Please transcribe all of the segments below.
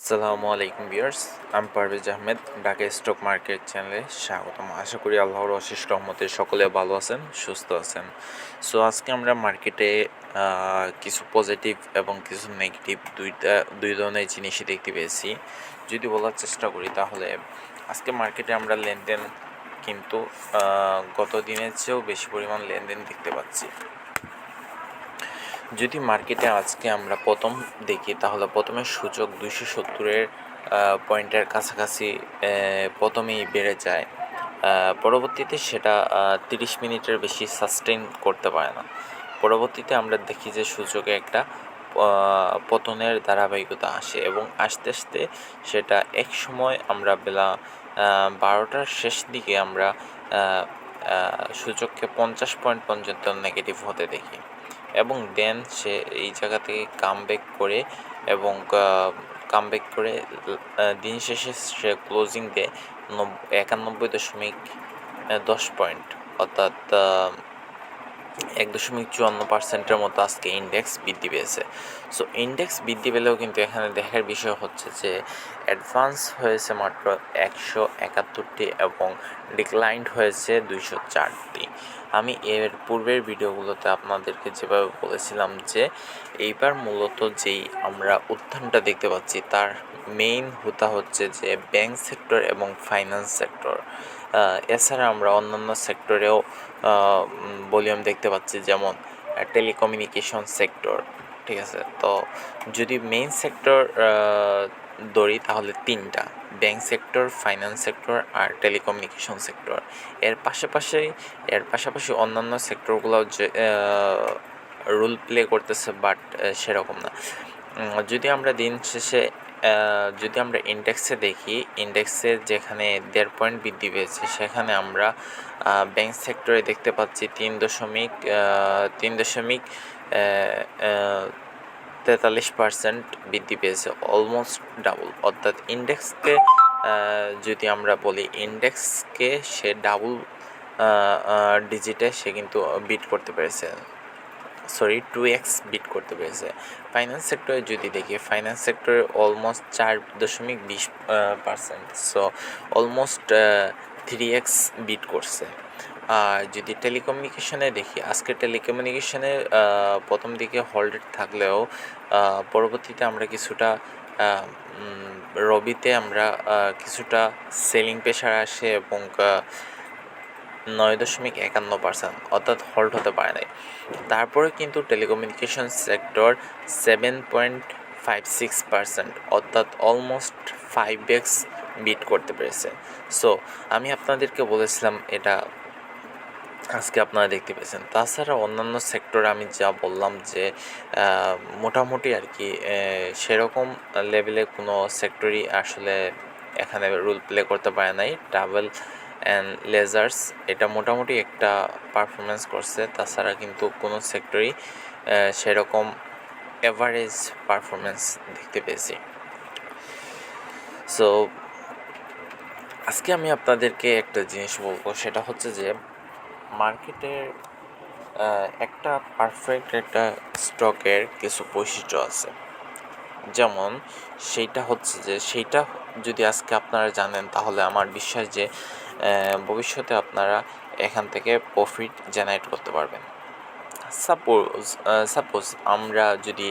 আসসালামু আলাইকুম ভিউয়ার্স, আমি পারভেজ আহমেদ, ঢাকা স্টক মার্কেট চ্যানেলে স্বাগতম। আশা করি আল্লাহর অশেষ রহমতে সকলে ভালো আছেন, সুস্থ আছেন। সো, আজকে আমরা মার্কেটে কিছু পজিটিভ এবং কিছু নেগেটিভ দুইটা, দুই ধরনের জিনিসই দেখতে পেয়েছি। যদি বলার চেষ্টা করি তাহলে, আজকে মার্কেটে আমরা লেনদেন কিন্তু গত দিনের চেয়েও বেশি পরিমাণ লেনদেন দেখতে পাচ্ছি। যদি মার্কেটে আজকে আমরা প্রথম দেখি, তাহলে প্রথমে সূচক দুইশো সত্তরের পয়েন্টের কাছাকাছি প্রথমেই বেড়ে যায়। পরবর্তীতে সেটা তিরিশ মিনিটের বেশি সাস্টেন করতে পারে না। পরবর্তীতে আমরা দেখি যে সূচকে একটা পতনের ধারাবাহিকতা আসে এবং আস্তে আস্তে সেটা এক সময় আমরা বেলা বারোটার শেষ দিকে আমরা সূচককে পঞ্চাশ পয়েন্ট পর্যন্ত নেগেটিভ হতে দেখি। এবং দেন সে এই জায়গা থেকে কামব্যাক করে এবং কামব্যাক করে দিন শেষে সে ক্লোজিং দেয় নব- একানব্বই দশমিক দশ পয়েন্ট অর্থাৎ এক দশমিক চুয়ান্ন পার্সেন্টের মতো আজকে ইন্ডেক্স বৃদ্ধি পেয়েছে। সো ইন্ডেক্স বৃদ্ধি পেলেও কিন্তু এখানে দেখার বিষয় হচ্ছে যে অ্যাডভান্স হয়েছে মাত্র একশো একাত্তরটি এবং ডিক্লাইন্ড হয়েছে দুইশো চারটি। আমি এর পূর্বের ভিডিওগুলোতে আপনাদেরকে যেভাবে বলেছিলাম যে, এইবার মূলত যেই আমরা উত্থানটা দেখতে পাচ্ছি, তার মেইন হোতা হচ্ছে যে ব্যাংক সেক্টর এবং ফাইন্যান্স সেক্টর এছাড়া আমরা অন্যান্য সেক্টরেও ভলিউম দেখতে পাচ্ছি, যেমন টেলিকমিউনিকেশন সেক্টর ঠিক আছে? তো যদি মেইন সেক্টর ধরি, তাহলে তিনটা ব্যাংক সেক্টর ফাইন্যান্স সেক্টর আর টেলিকমিউনিকেশন সেক্টর এর পাশাপাশি এর পাশাপাশি অন্যান্য সেক্টরগুলোও যে রোল প্লে করতেছে বাট সেরকম না। যদি আমরা দিন শেষে যদি আমরা ইন্ডেক্সে দেখি ইন্ডেক্সে যেখানে দেড় পয়েন্ট বৃদ্ধি পেয়েছে, সেখানে আমরা ব্যাংক সেক্টরে দেখতে পাচ্ছি তিন দশমিক তিন দশমিক তেতাল্লিশ পার্সেন্ট বৃদ্ধি পেয়েছে অলমোস্ট ডাবল অর্থাৎ ইন্ডেক্সকে যদি আমরা বলি ইন্ডেক্সকে সে ডাবল ডিজিটে সে কিন্তু বিট করতে পেরেছে। সরি টু এক্স বিট করতে পেরেছে। ফাইন্যান্স সেক্টরে যদি দেখি ফাইন্যান্স সেক্টরে অলমোস্ট চার দশমিক বিশ percent so almost three X beat করছে। আর যদি টেলিকমিউনিকেশনে দেখি, আজকে টেলিকমিউনিকেশনে প্রথম দিকে হোল্ডেড থাকলেও পরবর্তীতে আমরা কিছুটা রবিতে আমরা কিছুটা সেলিং প্রেশার আসে এবং নয় দশমিক একান্ন পার্সেন্ট, অর্থাৎ হল্ট হতে পারে নাই। তারপরে কিন্তু telecommunication sector seven point five six percent, অর্থাৎ অলমোস্ট ফাইভ এক্স বিট করতে পেরেছে। সো আমি আপনাদেরকে বলেছিলাম এটা আজকে আপনারা দেখতে পেয়েছেন। তাছাড়া অন্যান্য সেক্টর আমি যা বললাম যে মোটামুটি আর কি সেরকম লেভেলে কোনো সেক্টরই আসলে এখানে রোল প্লে করতে পারে নাই। ট্রাভেল অ্যান্ড লেজার্স এটা মোটামুটি একটা পারফরমেন্স করছে। তাছাড়া কিন্তু কোনো সেক্টরই সেরকম এভারেজ পারফরমেন্স দেখতে পেয়েছি। সো আজকে আমি আপনাদেরকে একটা জিনিস বলব, সেটা হচ্ছে যে মার্কেটের একটা পারফেক্ট একটা স্টকের কিছু বৈশিষ্ট্য আছে। যেমন, সেইটা হচ্ছে যে, সেইটা যদি আজকে আপনারা জানেন, তাহলে আমার বিশ্বাস যে ভবিষ্যতে আপনারা এখান থেকে প্রফিট জেনারেট করতে পারবেন। সাপোজ সাপোজ আমরা যদি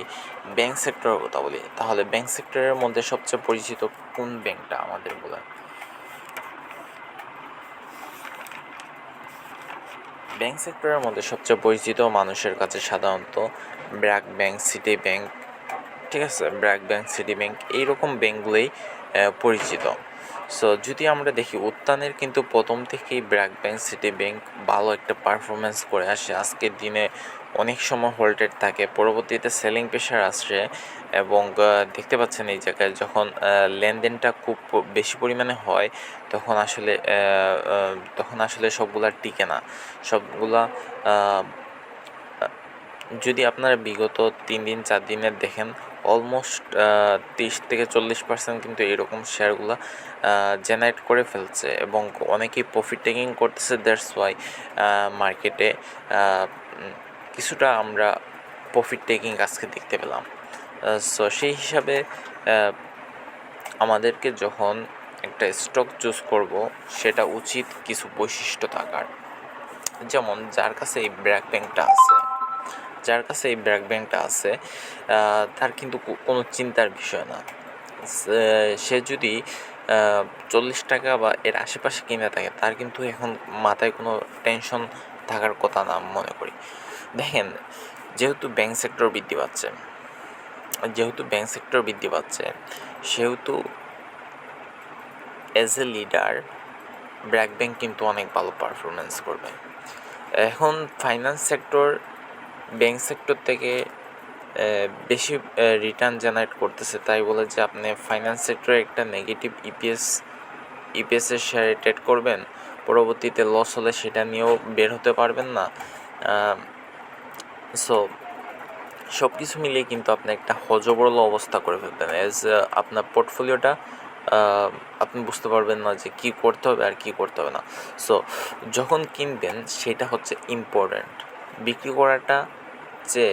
ব্যাংক সেক্টরের কথা বলি, তাহলে ব্যাংক সেক্টরের মধ্যে সবচেয়ে পরিচিত কোন ব্যাংকটা আমাদের বলেন? ব্যাংক সেক্টরের মধ্যে সবচেয়ে পরিচিত মানুষের কাছে সাধারণত ব্র্যাক ব্যাংক সিটি ব্যাংক ঠিক আছে? ব্র্যাক ব্যাংক সিটি ব্যাংক এইরকম ব্যাংকগুলোই পরিচিত। সো যদি আমরা দেখি উত্থানের কিন্তু প্রথম থেকেই ব্র্যাক ব্যাংক, সিটি ব্যাংক ভালো একটা পারফরমেন্স করে আসে। আজকের দিনে অনেক সময় হোল্ডেড থাকে, পরবর্তীতে সেলিং প্রেশার আসছে এবং দেখতে পাচ্ছেন এই জায়গায় যখন লেনদেনটা খুব বেশি পরিমাণে হয়, তখন আসলে তখন আসলে সবগুলা টিকে না। সবগুলা যদি আপনারা বিগত তিন দিন, চার দিনের দেখেন অলমোস্ট তিরিশ থেকে চল্লিশ পার্সেন্ট কিন্তু এরকম শেয়ারগুলো জেনারেট করে ফেলছে এবং অনেকেই প্রফিট টেকিং করতেছে দ্যাটস ওয়াই মার্কেটে কিছুটা আমরা প্রফিট টেকিং আজকে দেখতে পেলাম। সো সেই হিসাবে আমাদেরকে যখন একটা স্টক চুজ করব, সেটা উচিত কিছু বৈশিষ্ট্য থাকার। যেমন যার কাছে এই ব্র্যাক ব্যাংকটা আছে যার কাছে এই ব্র্যাক ব্যাংকটা আছে তার কিন্তু কোনো চিন্তার বিষয় না। সে- যদি চল্লিশ টাকা বা এর আশেপাশে কিনে থাকে, তার কিন্তু এখন মাথায় কোনো টেনশন থাকার কথা না মনে করি। দেখেন, যেহেতু ব্যাংক সেক্টর বৃদ্ধি পাচ্ছে, যেহেতু ব্যাংক সেক্টর বৃদ্ধি পাচ্ছে, সেহেতু as a leader BRAC bank কিন্তু অনেক ভালো পারফরমেন্স করবে। এখন ফাইন্যান্স সেক্টর ব্যাংক সেক্টর থেকে বেশি রিটার্ন জেনারেট করতেছে। তাই বলে যে আপনি ফাইন্যান্স সেক্টরে একটা নেগেটিভ ইপিএস ইপিএসের শেয়ারে ট্রেড করবেন, পরবর্তীতে লস হলে সেটা নিয়েও বের হতে পারবেন না। সো সব কিছু মিলিয়ে কিন্তু আপনি একটা হজবরল অবস্থা করে ফেলবেন এজ আপনার পোর্টফোলিওটা আপনি বুঝতে পারবেন না যে কী করতে হবে আর কী করতে হবে না। সো যখন কিনবেন, সেটা হচ্ছে ইম্পর্ট্যান্ট বিক্রি করাটা যে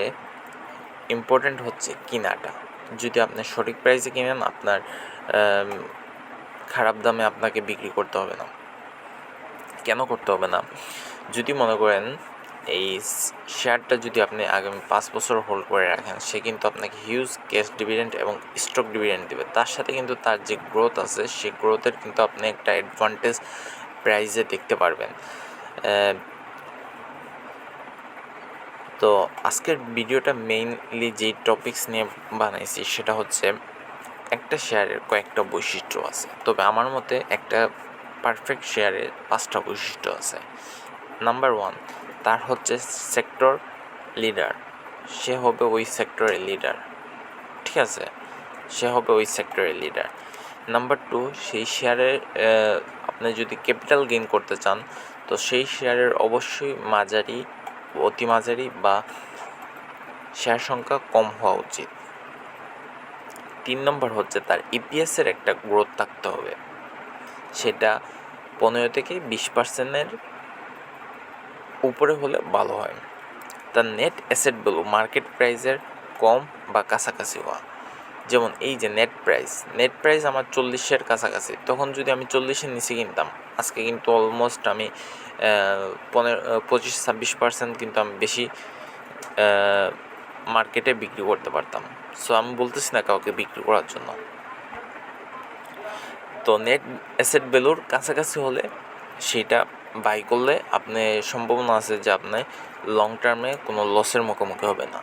ইম্পর্ট্যান্ট হচ্ছে কেনাটা। যদি আপনি সঠিক প্রাইসে কিনেন, আপনার খারাপ দামে আপনাকে বিক্রি করতে হবে না। কেন করতে হবে না? যদি মনে করেন, এই শেয়ারটা যদি আপনি আগামী পাঁচ বছর হোল্ড করে রাখেন, সে কিন্তু আপনাকে হিউজ ক্যাশ ডিভিডেন্ড এবং স্টক ডিভিডেন্ড দেবে। তার সাথে কিন্তু তার যে গ্রোথ আছে সেই গ্রোথের কিন্তু আপনি একটা অ্যাডভান্টেজ প্রাইজে দেখতে পারবেন। তো আজকের ভিডিওটা মেইনলি যেই টপিকস নিয়ে বানাইছি সেটা হচ্ছে একটা শেয়ারের কয়েকটা বৈশিষ্ট্য আছে। তবে আমার মতে একটা পারফেক্ট শেয়ারের পাঁচটা বৈশিষ্ট্য আছে। নাম্বার ওয়ান তার হচ্ছে সেক্টর লিডার সে হবে ওই সেক্টরের লিডার ঠিক আছে? সে হবে ওই সেক্টরের লিডার নাম্বার টু সেই শেয়ারের আপনি যদি ক্যাপিটাল গেইন করতে চান, তো সেই শেয়ারের অবশ্যই মাঝারি অতি মাঝারি বা শেয়ার সংখ্যা কম হওয়া উচিত। তিন নম্বর হচ্ছে তার ইপিএসের একটা গ্রোথ থাকতে হবে। সেটা পনেরো থেকে বিশ পার্সেন্টের উপরে হলে ভালো হয়। তার নেট অ্যাসেট ভ্যালু মার্কেট প্রাইসের কম বা কাছাকাছি হওয়া। যেমন এই যে নেট প্রাইস নেট প্রাইস আমার চল্লিশের কাছাকাছি। তখন যদি আমি চল্লিশের নিচে কিনতাম, আজকে কিন্তু অলমোস্ট আমি পনেরো পঁচিশ, ছাব্বিশ পার্সেন্ট কিন্তু আমি বেশি মার্কেটে বিক্রি করতে পারতাম। সো আমি বলতেছি না কাউকে বিক্রি করার জন্য। তো নেট অ্যাসেট ভ্যালুর কাছাকাছি হলে সেটা বাই করলে আপনি সম্ভাবনা আছে যে আপনি লং টার্মে কোনো লসের মুখোমুখি হবে না।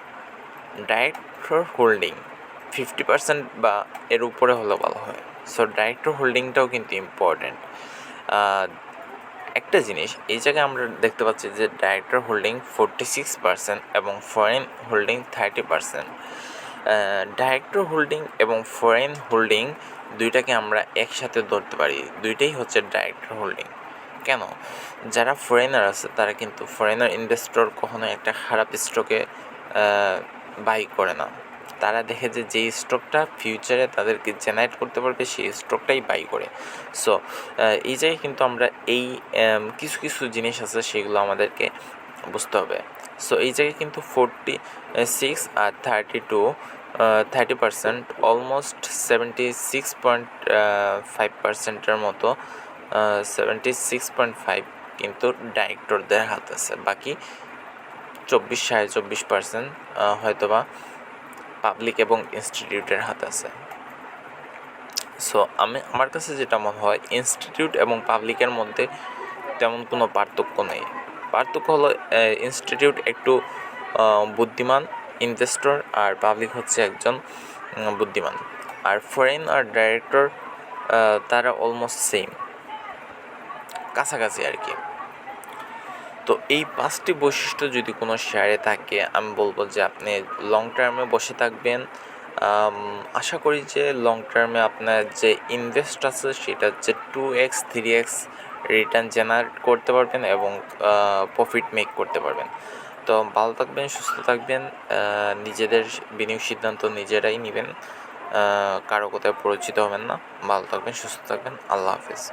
ডাইরেক্টর হোল্ডিং ফিফটি পার্সেন্ট বা এর উপরে হলে ভালো হয়। সো ডাইরেক্টর হোল্ডিংটাও কিন্তু ইম্পর্ট্যান্ট একটা জিনিস, এই জায়গায় আমরা দেখতে পাচ্ছি যে director holding forty six percent এবং foreign holding thirty percent director holding এবং ফরেন হোল্ডিং দুইটাকে আমরা একসাথে ধরতে পারি। দুইটাই হচ্ছে ডাইরেক্টর হোল্ডিং কেন? যারা ফরেনার আছে, তারা কিন্তু ফরেনার ইনভেস্টর কখনো একটা খারাপ স্টকে বাই করে না। তারা দেখে যে যেই স্টকটা ফিউচারে তাদেরকে জেনারেট করতে পারবে, সেই স্টকটাই বাই করে। সো এই জায়গায় কিন্তু আমরা এই কিছু কিছু জিনিস আছে সেগুলো আমাদেরকে বুঝতে হবে। সো এই জায়গায় কিন্তু ফোরটি সিক্স আর thirty two thirty percent almost seventy six point five পার্সেন্টের মতো সেভেন্টি সিক্স পয়েন্ট ফাইভ কিন্তু ডাইরেক্টরদের হাত আছে। বাকি চব্বিশ, সাড়ে চব্বিশ পার্সেন্ট হয়তোবা পাবলিক এবং ইনস্টিটিউটের হাতে আছে। সো আমি, আমার কাছে যেটা মনে হয় ইনস্টিটিউট এবং পাবলিকের মধ্যে তেমন কোনো পার্থক্য নেই। পার্থক্য হলো ইনস্টিটিউট একটু বুদ্ধিমান ইনভেস্টর আর পাবলিক হচ্ছে একজন বুদ্ধিমান। আর ফরেন আর ডাইরেক্টর তারা অলমোস্ট সেম কাছাকাছি আর কি। তো এই পাঁচটি বৈশিষ্ট্য যদি কোনো শেয়ারে থাকে, আমি বলব যে আপনি লং টার্মে বসে থাকবেন। আশা করি যে লং টার্মে আপনার যে ইনভেস্ট আছে, সেটা হচ্ছে two X three X return generate করতে পারবেন এবং প্রফিট মেক করতে পারবেন। তো ভালো থাকবেন, সুস্থ থাকবেন নিজেদের বিনিয়োগ সিদ্ধান্ত নিজেরাই নেবেন। কারও কোথায় পরিচিত হবেন না। ভালো থাকবেন, সুস্থ থাকবেন। আল্লাহ হাফিজ।